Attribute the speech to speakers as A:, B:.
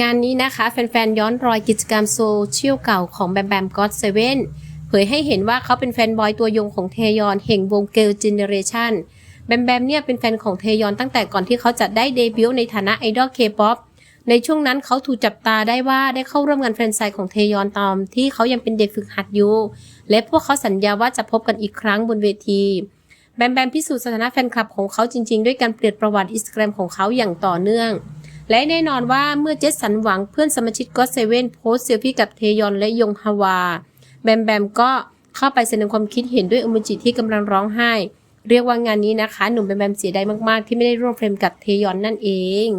A: งานนี้นะคะ แฟนๆ ย้อนรอยกิจกรรมโซเชียลเก่าของแบมแบมก็อตเซเว่นเผยให้เห็นว่าเขาเป็นแฟนบอยตัวยงของเทยอนแห่งวงเกิลเจเนเรชันแบมแบมเนี่ยเป็นแฟนของเทยอนตั้งแต่ก่อนที่เขาจะได้เดบิวต์ในฐานะไอดอลเคป๊อปในช่วงนั้นเขาถูกจับตาได้ว่าได้เข้าร่วมงานแฟนไชส์ของเทยอนตอนที่เขายังเป็นเด็กฝึกหัดอยู่ และพวกเขาสัญญาว่าจะพบกันอีกครั้งบนเวทีแบมแบมพิสูจน์สถานะแฟนคลับของเขาจริง ๆ ด้วยการเปลี่ยนประวัติอินสตาแกรมของเขาอย่างต่อเนื่อง และแน่นอนว่าเมื่อเจสันหวังเพื่อนสมาชิกก็เซเว่นโพสต์เซลฟี่กับเทยอนและยงฮาวา แบมแบมก็เข้าไปแสดงความคิดเห็นด้วยอโมจิที่กำลังร้องไห้ เรียกว่างานนี้นะคะ หนุ่มแบมแบมเสียดายมากๆ ที่ไม่ได้ร่วมเฟรมกับเทยอนนั่นเอง